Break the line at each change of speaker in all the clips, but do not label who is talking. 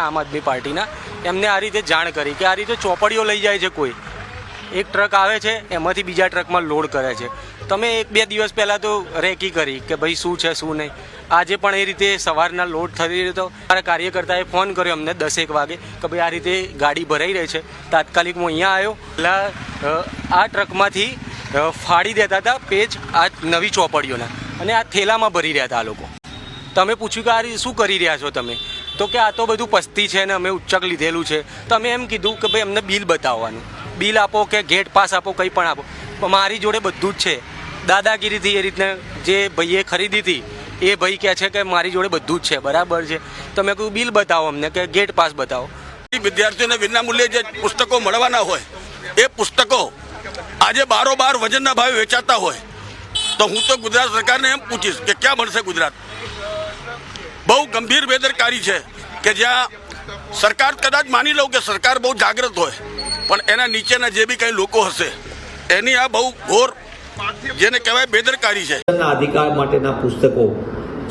આમ આદમી પાર્ટીના. એમને આ રીતે જાણ કરી કે આ રીતે ચોપડીઓ લઈ જાય છે કોઈ. એક ટ્રક આવે છે, એમાંથી બીજા ટ્રકમાં લોડ કરે છે. તમે એક બે દિવસ પહેલાં તો રેકી કરી કે ભાઈ શું છે, શું નહીં. આજે પણ એ રીતે સવારના લોડ થઈ રહ્યો તો મારા કાર્યકર્તાએ ફોન કર્યો અમને દસેક વાગે કે ભાઈ આ રીતે ગાડી ભરાઈ રહી છે. તાત્કાલિક હું અહીંયા આવ્યો. પહેલાં આ ટ્રકમાંથી ફાડી દેતા હતા પેજ આ નવી ચોપડીઓના. અને આ થેલામાં ભરી રહ્યા હતા આ લોકો. તમે પૂછ્યું કે આ રીતે શું કરી રહ્યા છો તમે? તો કે આ તો બધું પસ્તી છે ને અમે ઉચ્ચક લીધેલું છે. તો અમે એમ કીધું કે ભાઈ, અમને બિલ બતાવવાનું. બિલ આપો કે ગેટ પાસ આપો, કંઈ પણ આપો. મારી જોડે બધું જ છે. દાદાગીરીથી એ રીતના જે ભાઈએ ખરીદી હતી, એ ભાઈ કહે છે કે મારી જોડે બધું જ છે. બરાબર છે. તમે કહ્યું બિલ બતાવો અમને કે ગેટ પાસ બતાવો.
વિદ્યાર્થીઓને વિનામૂલ્યે જે પુસ્તકો મળવાના હોય, એ પુસ્તકો આજે બારોબાર વજનના ભાવે વેચાતા હોય, તો હું તો ગુજરાત સરકારને એમ પૂછીશ કે ક્યાં મળશે ગુજરાત? બહુ ગંભીર બેદરકારી છે કે જ્યાં સરકાર કદાચ માની લઉં કે સરકાર બહુ જાગૃત હોય, પણ એના નીચેના જે બી કંઈ લોકો હશે, એની આ બહુ ઘોર જેને કહેવાય બેદરકારી છે.
અધિકાર માટેના પુસ્તકો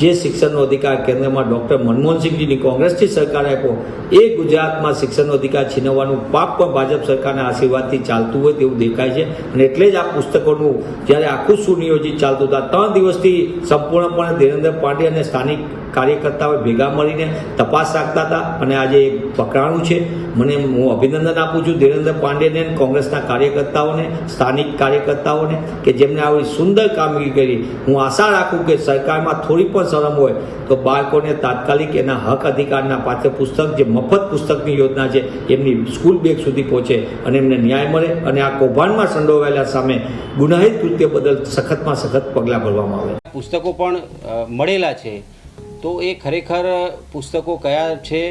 જે શિક્ષણનો અધિકાર કેન્દ્રમાં ડૉક્ટર મનમોહનસિંહજીની કોંગ્રેસથી સરકારે આપ્યો, એ ગુજરાતમાં શિક્ષણનો અધિકાર છીનવવાનું પાપ પણ ભાજપ સરકારના આશીર્વાદથી ચાલતું હોય તેવું દેખાય છે. અને એટલે જ આ પુસ્તકોનું જ્યારે આખું સુનિયોજિત ચાલતું હતા ત્રણ દિવસથી સંપૂર્ણપણે ધીરેન્દ્ર પાંડે અને સ્થાનિક કાર્યકર્તાઓ ભેગા મળીને તપાસ રાખતા હતા. અને આજે એક પકડાણું છે. મને હું અભિનંદન આપું છું ધીરેન્દ્ર પાંડેને કોંગ્રેસના કાર્યકર્તાઓને, સ્થાનિક કાર્યકર્તાઓને, કે જેમને આવી સુંદર કામગીરી કરી. હું આશા રાખું કે સરકારમાં થોડી પણ શરમ હોય, તો બાળકોને તાત્કાલિક એના હક અધિકારના પાઠ્યપુસ્તક જે મફત પુસ્તકની યોજના છે, એમની સ્કૂલ બેગ સુધી પહોંચે અને એમને ન્યાય મળે અને આ કૌભાંડમાં સંડોવાયેલા સામે ગુનાહિત કૃત્ય બદલ સખતમાં સખત પગલાં ભરવામાં આવે.
પુસ્તકો પણ મળેલા છે. તો એ ખરેખર પુસ્તકો કયા છે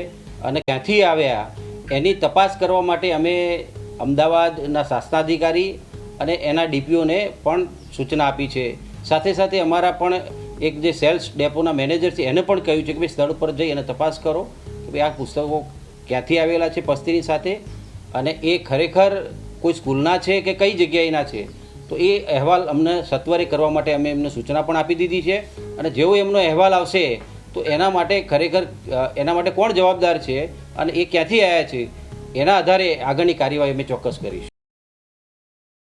અને ક્યાંથી આવ્યા, એની તપાસ કરવા માટે અમે અમદાવાદના શાસનાધિકારી અને એના ડીપીઓને પણ સૂચના આપી છે. સાથે સાથે અમારા પણ એક જે સેલ્સ ડેપોના મેનેજર છે, એને પણ કહ્યું છે કે ભાઈ સ્થળ પર જઈ અને તપાસ કરો કે ભાઈ આ પુસ્તકો ક્યાંથી આવેલા છે પસ્તીની સાથે અને એ ખરેખર કોઈ સ્કૂલના છે કે કઈ જગ્યાએના છે? તો એ અહેવાલ અમને સત્વરે કરવા માટે અમે એમને સૂચના પણ આપી દીધી છે અને જેવો એમનો અહેવાલ આવશે, તો એના માટે ખરેખર એના માટે કોણ જવાબદાર છે અને એ ક્યાંથી આવ્યા છે? એના આધારે આગળની કાર્યવાહી અમે ચોક્કસ કરીશું.